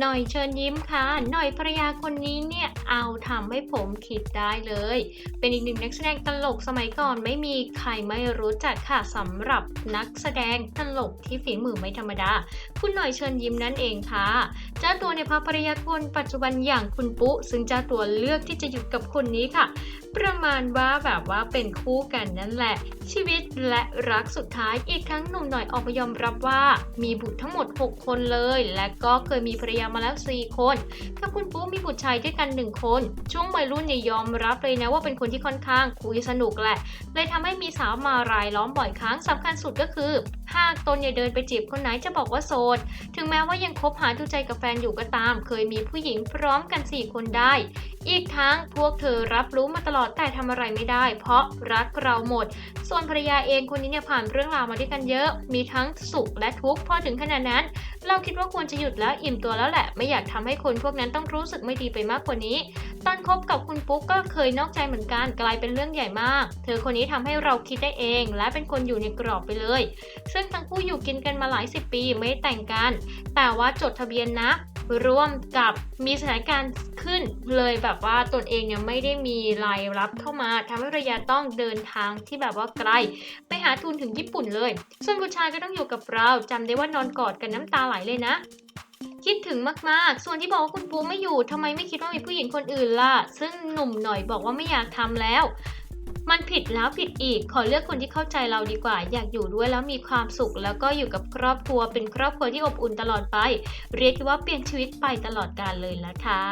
หน่อยเชิญยิ้มค่ะ หน่อยภรรยาคนนี้เนี่ยเอาทำให้ผมคิดได้เลย เป็นอีกหนึ่งนักแสดงตลกสมัยก่อนไม่มีใครไม่รู้จักค่ะสำหรับนักแสดงตลกที่ฝีมือไม่ธรรมดา คุณหน่อยเชิญยิ้มนั่นเองค่ะ เจ้าตัวในพาภรรยาคนปัจจุบันอย่างคุณปุ๊ ซึ่งเจ้าตัวเลือกที่จะอยู่กับคนนี้ค่ะประมาณว่าแบบว่าเป็นคู่กันนั่นแหละ ชีวิตและรักสุดท้ายอีกทั้งหนุ่มหน่อยออกมายอมรับว่า มีบุตรทั้งหมด 6 คนเลย และก็เคยมีภรรยามาแล้ว 4 คนกับคุณปุ๊มีบุตรชายด้วยกัน 1 คน ช่วงวัยรุ่นเนี่ยยอมรับเลยนะว่าเป็นคนที่ค่อนข้างคุยสนุกแหละ เลยทำให้มีสาวมารายล้อมบ่อยครั้งสำคัญสุดก็คือหากตนอย่าเดินไปจีบคนไหนจะบอกว่าโสด ถึงแม้ว่ายังคบหาดูใจกับแฟนอยู่ก็ตาม เคยมีผู้หญิงพร้อมกัน 4 คนได้ อีกทั้งพวกเธอรับรู้มาตลอดแต่ทำอะไรไม่ได้ เพราะรักเราหมด ส่วนภรรยาเองคนนี้เนี่ยผ่านเรื่องราวมาด้วยกันเยอะ มีทั้งสุขและทุกข์พอถึงขนาดนั้น เราคิดว่าควรจะหยุดแล้วอิ่มตัวแล้วแหละ ไม่อยากทำให้คนพวกนั้นต้องรู้สึกไม่ดีไปมากกว่านี้ ตอนคบกับคุณปุ๊กก็เคยนอกใจเหมือนกันกลายเป็นเรื่องใหญ่มาก เธอคนนี้ทำให้เราคิดได้เอง และเป็นคนอยู่ในกรอบไปเลย ซึ่งทั้งคู่อยู่กินกันมาหลายสิบปีไม่แต่งกัน แต่ว่าจดทะเบียนนะ ร่วมกับมีสถานการณ์ขึ้นเลยแบบว่าตนเองเนี่ยไม่ได้มีรายรับเข้ามาทำให้ภรรยาต้องเดินทางที่แบบว่าไกล ไปหาทุนถึงญี่ปุ่นเลย ส่วนผู้ชายก็ต้องอยู่กับเราจำได้ว่านอนกอดกันน้ำตาไหลเลยนะคิดถึงมากๆ ส่วนที่บอกว่าคุณปูไม่อยู่ทำไมไม่คิดว่ามีผู้หญิงคนอื่นล่ะ ซึ่งหนุ่มหน่อยบอกว่าไม่อยากทำแล้ว มันผิดแล้วผิดอีก ขอเลือกคนที่เข้าใจเราดีกว่า อยากอยู่ด้วยแล้วมีความสุข แล้วก็อยู่กับครอบครัวเป็นครอบครัวที่อบอุ่นตลอดไป เรียกว่าเปลี่ยนชีวิตไปตลอดกาลเลยละค่ะ